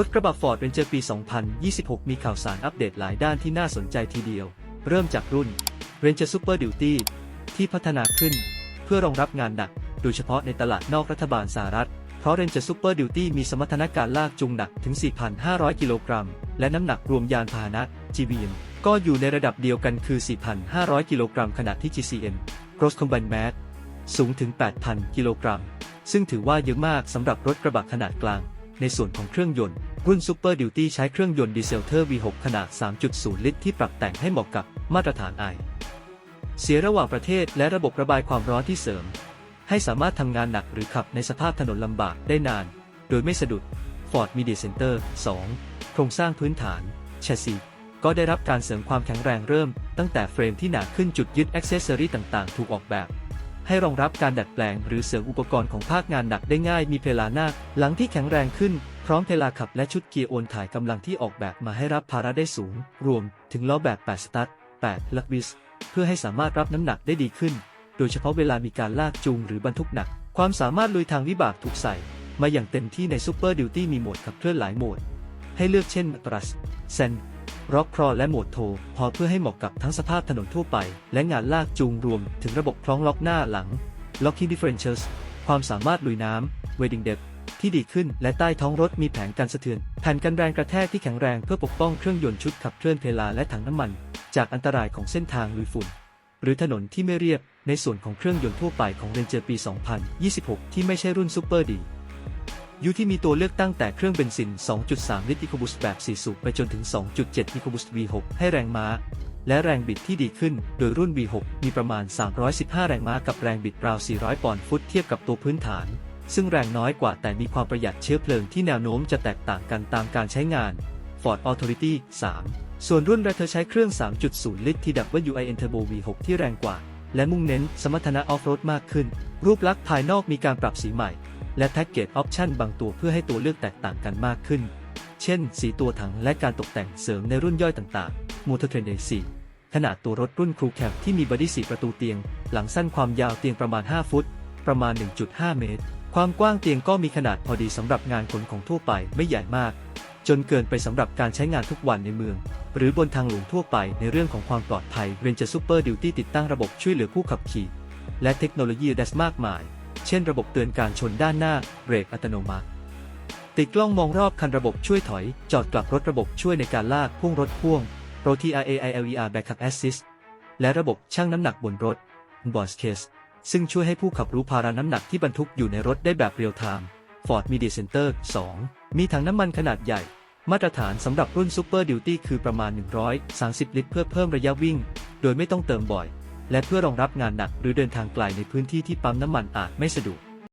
รถกระบะ Ford Ranger ปี 2026 มีข่าวสารอัปเดตหลายด้านที่น่าสนใจทีเดียว เริ่มจากรุ่น Ranger Super Duty ที่พัฒนาขึ้น เพื่อรองรับงานหนัก โดยเฉพาะในตลาดนอกรัฐบาลสหรัฐ เพราะ Ranger Super Duty มีสมรรถนะการลากจูงหนักถึง 4,500 กิโลกรัม และน้ำหนักรวมยานพาหนะ GVM ก็อยู่ในระดับเดียวกันคือ 4,500 กิโลกรัมขณะที่ GCM Gross Combined Mass สูงถึง 8,000 กิโลกรัม ซึ่งถือว่าเยอะมากสำหรับรถกระบะขนาดกลาง ในส่วนของเครื่องยนต์ รุ่น Super Duty ใช้เครื่องยนต์ดีเซลเทอร์ V6 ขนาด 3.0 ลิตรที่ปรับแต่งให้เหมาะกับมาตรฐานไอ เสียระหว่างประเทศและระบบระบายความร้อนที่เสริม ให้สามารถทำงานหนักหรือขับในสภาพถนนลำบากได้นาน โดยไม่สะดุด Ford Media Center 2 โครงสร้างพื้นฐานแชสซีก็ได้รับการเสริมความแข็งแรงเริ่ม ตั้งแต่เฟรมที่หนาขึ้นจุดยึดอ็อกเซสซอรีต่างๆ ถูกออกแบบ ให้รองรับการดัดแปลงหรือเสริมอุปกรณ์ของภาคงานหนักได้ง่ายมีเพลาหน้าหลังที่แข็งแรงขึ้น ร้อมเพลาขับและชุดเกียร์โอนถ่ายกำลังที่ออกแบบมาให้รับภาระได้สูง รวมถึงล้อแบบ 8 สตัด8ลักบิส เพื่อให้สามารถรับน้ำหนักได้ดีขึ้น โดยเฉพาะเวลามีการลากจูงหรือบรรทุกหนัก ความสามารถลุยทางวิบากถูกใส่ มาอย่างเต็มที่ใน Super Duty มีโหมดขับเคลื่อนหลายโหมด ให้เลือกเช่นตรัสเซนร็อกครอและโหมดโทพอเพื่อให้เหมาะกับทั้งสภาพถนนทั่วไป และงานลากจูงรวมถึงระบบคล้องล็อกหน้าหลัง Locking Differentials ความสามารถลุยน้ำ Wading Depth ที่ดีขึ้น และใต้ท้องรถมีแผงกันสะเทือน แผ่นกันแรงกระแทกที่แข็งแรงเพื่อปกป้องเครื่องยนต์ชุดขับเคลื่อนเพลาและถังน้ำมัน จากอันตรายของเส้นทางลุยฝุ่น หรือถนนที่ไม่เรียบ ในส่วนของเครื่องยนต์ทั่วไปของ Ranger ปี 2026 ที่ไม่ใช่รุ่น Super D ยูที่มีตัวเลือกตั้งแต่เครื่องเบนซิน 2.3 ลิตร EcoBoost แบบ 4 สูบไปจนถึง 2.7 EcoBoost V6 ให้แรงม้า และแรงบิดที่ดีขึ้น โดยรุ่น V6 มีประมาณ 315 แรงม้ากับแรงบิดราว 400 ปอนด์ฟุตเทียบกับตัวพื้นฐาน ซึ่งแรงน้อยกว่าแต่มีความประหยัดเชื้อเพลิงที่แนวโน้มจะแตกต่างกันตามการใช้งาน Ford Authority 3 ส่วนรุ่นแรกเธอใช้เครื่อง 3.0 ลิตร TWIN Turbo V6 ที่แรงกว่า และมุ่งเน้นสมรรถนะออฟโรดมากขึ้น รูปลักษณ์ภายนอกมีการปรับสีใหม่ และแพ็กเกจออปชั่นบางตัวเพื่อให้ตัวเลือกแตกต่างกันมากขึ้น เช่น สีตัวถังและการตกแต่งเสริมในรุ่นย่อยต่างๆ m o t o r Trend 4ขนาดตัวรถรุ่นครูแคปที่มีบอดี้สีประตูเตียง หลังสั้นความยาวเตียงประมาณ 5 ฟุต ประมาณ 1.5 เมตร ความกว้างเตียงก็มีขนาดพอดีสำหรับงานขนของทั่วไปไม่ใหญ่มาก จนเกินไปสำหรับการใช้งานทุกวันในเมือง หรือบนทางหลวงทั่วไปในเรื่องของความปลอดภัย Ranger Super Duty ติดตั้งระบบช่วยเหลือผู้ขับขี่ และเทคโนโลยีดัสมากมาย เช่นระบบเตือนการชนด้านหน้าเบรกอัตโนมัติติดกล้องมองรอบคันระบบช่วยถอย จอดกลับรถระบบช่วยในการลากพ่วงรถพ่วง ROTRAILER Backup Assist และระบบชั่งน้ำหนักบนรถ b o s Case ซึ่งช่วยให้ผู้ขับรู้ภาระน้ำหนักที่บรรทุกอยู่ในรถได้แบบเรียลไทม์ Ford Media Center 2 มีถังน้ำมันขนาดใหญ่ มาตรฐานสำหรับรุ่น Super Duty คือประมาณ 130 ลิตร เพื่อเพิ่มระยะวิ่ง โดยไม่ต้องเติมบ่อย และเพื่อรองรับงานหนักหรือเดินทางไกลในพื้นที่ที่ปั๊มน้ำมันอาจไม่สะดวก